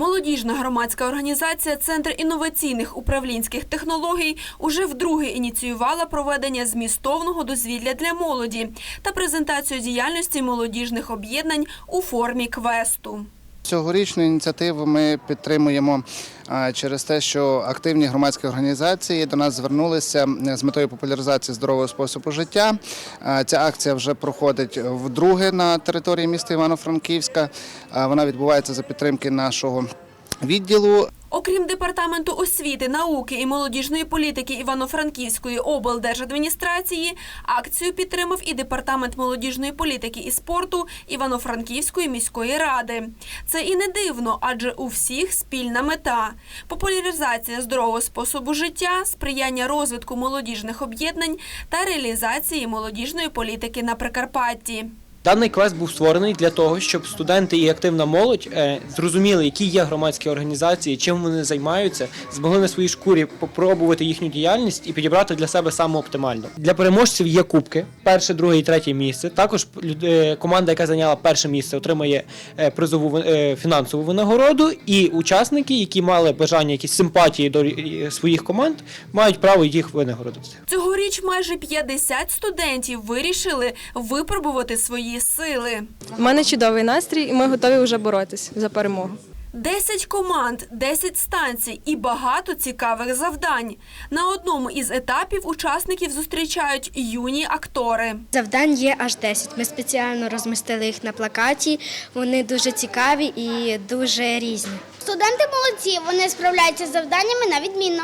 Молодіжна громадська організація Центр інноваційних управлінських технологій уже вдруге ініціювала проведення змістовного дозвілля для молоді та презентацію діяльності молодіжних об'єднань у формі квесту. Цьогорічну ініціативу ми підтримуємо через те, що активні громадські організації до нас звернулися з метою популяризації здорового способу життя. Ця акція вже проходить вдруге на території міста Івано-Франківська. Вона відбувається за підтримки нашого відділу. Окрім департаменту освіти, науки і молодіжної політики Івано-Франківської облдержадміністрації, акцію підтримав і департамент молодіжної політики і спорту Івано-Франківської міської ради. Це і не дивно, адже у всіх спільна мета популяризація здорового способу життя, сприяння розвитку молодіжних об'єднань та реалізації молодіжної політики на Прикарпатті. Даний квест був створений для того, щоб студенти і активна молодь е, зрозуміли, які є громадські організації, чим вони займаються, змогли на своїй шкурі попробувати їхню діяльність і підібрати для себе саме оптимально. Для переможців є кубки: перше, друге і третє місце. Також е, команда, яка зайняла перше місце, отримає е, призову фінансову винагороду. І учасники, які мали бажання якісь симпатії до своїх команд, мають право їх винагородити. Цьогоріч майже 50 студентів вирішили випробувати свої сили. У мене чудовий настрій, і ми готові вже боротись за перемогу. 10 команд, 10 станцій і багато цікавих завдань. На одному із етапів учасників зустрічають юні актори. Завдань є аж 10. Ми спеціально розмістили їх на плакаті. Вони дуже цікаві і дуже різні. Студенти молодці, вони справляються з завданнями на відмінно.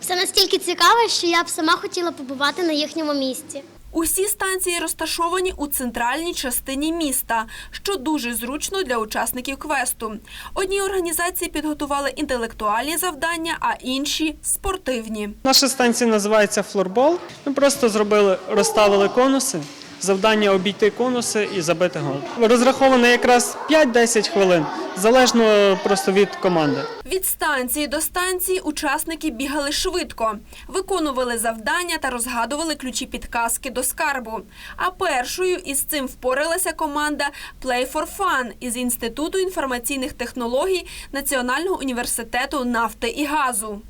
Все настільки цікаво, що я б сама хотіла побувати на їхньому місці. Усі станції розташовані у центральній частині міста, що дуже зручно для учасників квесту. Одні організації підготували інтелектуальні завдання, а інші спортивні. Наша станція називається флорбол. Ми просто зробили, розставили конуси. Завдання обійти конуси і забити гол. Розраховано якраз 5-10 хвилин, залежно просто від команди. Від станції до станції учасники бігали швидко, виконували завдання та розгадували ключі підказки до скарбу. А першою із цим впоралася команда Play for Fun із Інституту інформаційних технологій Національного університету нафти і газу.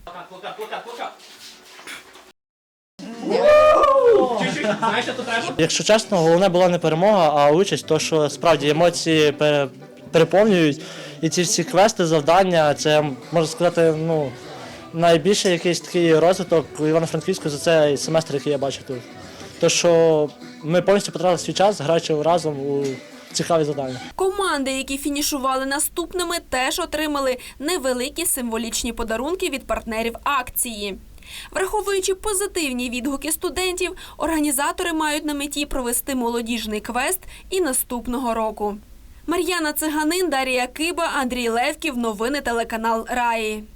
Якщо чесно, головне була не перемога, а участь, то що справді емоції переповнюють. І ці всі квести, завдання, це можна сказати, ну найбільший якийсь такий розвиток у Івано-Франківську за цей семестр, який я бачу тут. То що ми повністю потратили свій час, граючи разом у цікаві завдання. Команди, які фінішували наступними, теж отримали невеликі символічні подарунки від партнерів акції. Враховуючи позитивні відгуки студентів, організатори мають на меті провести молодіжний квест і наступного року. Мар'яна Циганин, Дарія Киба, Андрій Левків. Новини телеканал Раї.